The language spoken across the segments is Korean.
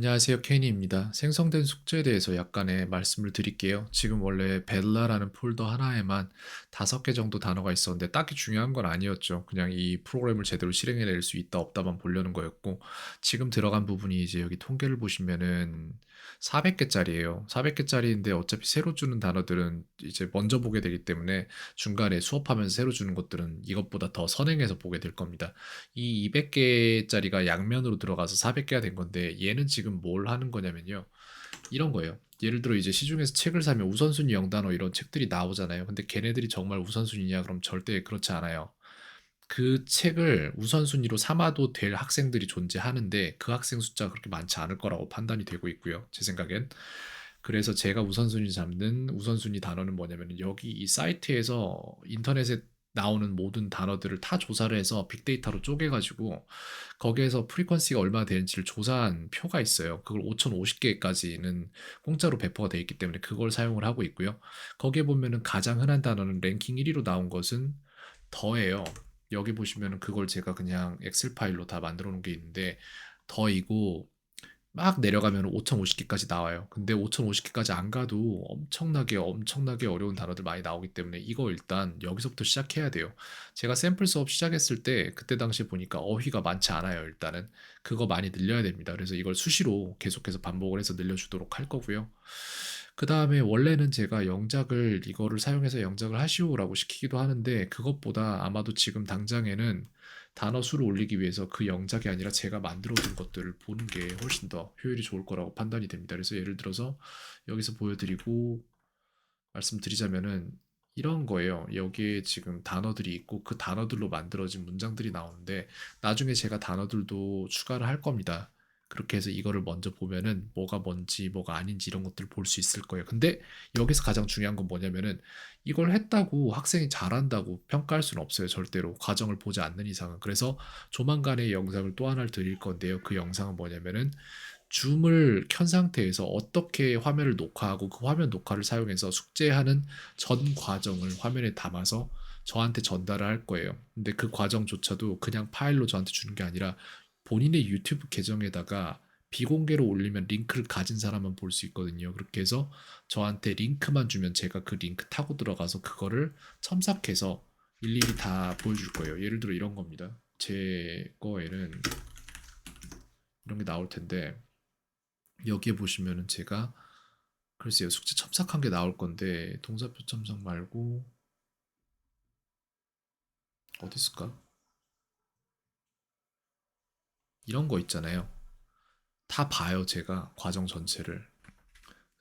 안녕하세요. 케니입니다. 생성된 숙제에 대해서 약간의 말씀을 드릴게요. 지금 원래 벨라라는 폴더 하나에만 다섯 개 정도 단어가 있었는데 딱히 중요한 건 아니었죠. 그냥 이 프로그램을 제대로 실행해낼 수 있다 없다만 보려는 거였고 지금 들어간 부분이 이제 여기 통계를 보시면은 400개짜리예요. 400개짜리인데 어차피 새로 주는 단어들은 이제 먼저 보게 되기 때문에 중간에 수업하면서 새로 주는 것들은 이것보다 더 선행해서 보게 될 겁니다. 이 200개짜리가 양면으로 들어가서 400개가 된 건데 얘는 지금 뭘 하는 거냐면요. 이런 거예요. 예를 들어 이제 시중에서 책을 사면 우선순위 0단어 이런 책들이 나오잖아요. 근데 걔네들이 정말 우선순위냐? 그럼 절대 그렇지 않아요. 그 책을 우선순위로 삼아도 될 학생들이 존재하는데 그 학생 숫자가 그렇게 많지 않을 거라고 판단이 되고 있고요. 제 생각엔. 그래서 제가 우선순위 잡는 우선순위 단어는 뭐냐면 여기 이 사이트에서 인터넷에 나오는 모든 단어들을 다 조사를 해서 빅데이터로 쪼개가지고 거기에서 프리퀀시가 얼마나 되는지를 조사한 표가 있어요. 그걸 5050개까지는 공짜로 배포가 되어 있기 때문에 그걸 사용을 하고 있고요. 거기에 보면은 가장 흔한 단어는 랭킹 1위로 나온 것은 더예요. 여기 보시면은 그걸 제가 그냥 엑셀 파일로 다 만들어 놓은 게 있는데 더이고 막 내려가면 5050개까지 나와요. 근데 5050개까지 안 가도 엄청나게 엄청나게 어려운 단어들 많이 나오기 때문에 이거 일단 여기서부터 시작해야 돼요. 제가 샘플 수업 시작했을 때 그때 당시에 보니까 어휘가 많지 않아요. 일단은 그거 많이 늘려야 됩니다. 그래서 이걸 수시로 계속해서 반복을 해서 늘려주도록 할 거고요. 그 다음에 원래는 제가 영작을 이거를 사용해서 영작을 하시오라고 시키기도 하는데 그것보다 아마도 지금 당장에는 단어 수를 올리기 위해서 그 영작이 아니라 제가 만들어둔 것들을 보는 게 훨씬 더 효율이 좋을 거라고 판단이 됩니다. 그래서 예를 들어서 여기서 보여드리고 말씀드리자면은 이런 거예요. 여기에 지금 단어들이 있고 그 단어들로 만들어진 문장들이 나오는데 나중에 제가 단어들도 추가를 할 겁니다. 그렇게 해서 이거를 먼저 보면은 뭐가 뭔지 뭐가 아닌지 이런 것들을 볼 수 있을 거예요. 근데 여기서 가장 중요한 건 뭐냐면은 이걸 했다고 학생이 잘한다고 평가할 수는 없어요. 절대로 과정을 보지 않는 이상은. 그래서 조만간에 영상을 또 하나를 드릴 건데요. 그 영상은 뭐냐면은 줌을 켠 상태에서 어떻게 화면을 녹화하고 그 화면 녹화를 사용해서 숙제하는 전 과정을 화면에 담아서 저한테 전달을 할 거예요. 근데 그 과정조차도 그냥 파일로 저한테 주는 게 아니라 본인의 유튜브 계정에다가 비공개로 올리면 링크를 가진 사람만 볼 수 있거든요. 그렇게 해서 저한테 링크만 주면 제가 그 링크 타고 들어가서 그거를 첨삭해서 일일이 다 보여줄 거예요. 예를 들어 이런 겁니다. 제 거에는 이런 게 나올 텐데 여기에 보시면은 제가 글쎄요 숙제 첨삭한 게 나올 건데 동사표 첨삭 말고 어디 있을까? 이런 거 있잖아요. 다 봐요, 제가 과정 전체를.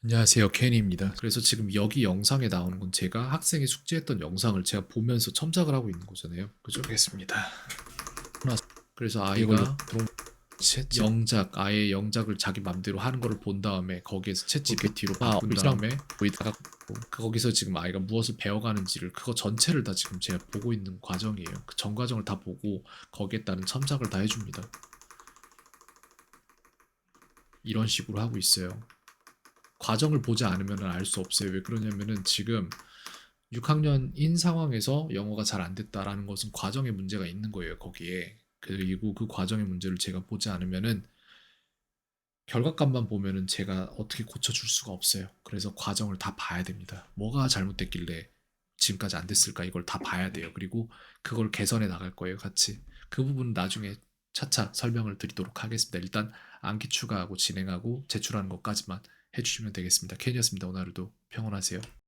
안녕하세요, 케니입니다. 그래서 지금 여기 영상에 나오는 건 제가 학생이 숙제했던 영상을 제가 보면서 첨삭을 하고 있는 거잖아요. 그죠? 알겠습니다. 그래서 아이가 영작 아예 영작을 자기 맘대로 하는 거를 본 다음에 거기에서 챗 GPT로 아, 바꾼 이상- 다음에 보이다가 거기서 지금 아이가 무엇을 배워가는지를 그거 전체를 다 지금 제가 보고 있는 과정이에요. 그 전 과정을 다 보고 거기에 따른 첨삭을 다 해줍니다. 이런 식으로 하고 있어요. 과정을 보지 않으면 알 수 없어요. 왜 그러냐면은 지금 6학년인 상황에서 영어가 잘 안 됐다라는 것은 과정에 문제가 있는 거예요. 거기에 그리고 그 과정의 문제를 제가 보지 않으면은 결과값만 보면은 제가 어떻게 고쳐줄 수가 없어요. 그래서 과정을 다 봐야 됩니다. 뭐가 잘못됐길래 지금까지 안 됐을까 이걸 다 봐야 돼요. 그리고 그걸 개선해 나갈 거예요. 같이 그 부분은 나중에 차차 설명을 드리도록 하겠습니다. 일단 암기 추가하고 진행하고 제출하는 것까지만 해주시면 되겠습니다. 캔이었습니다. 오늘도 평온하세요.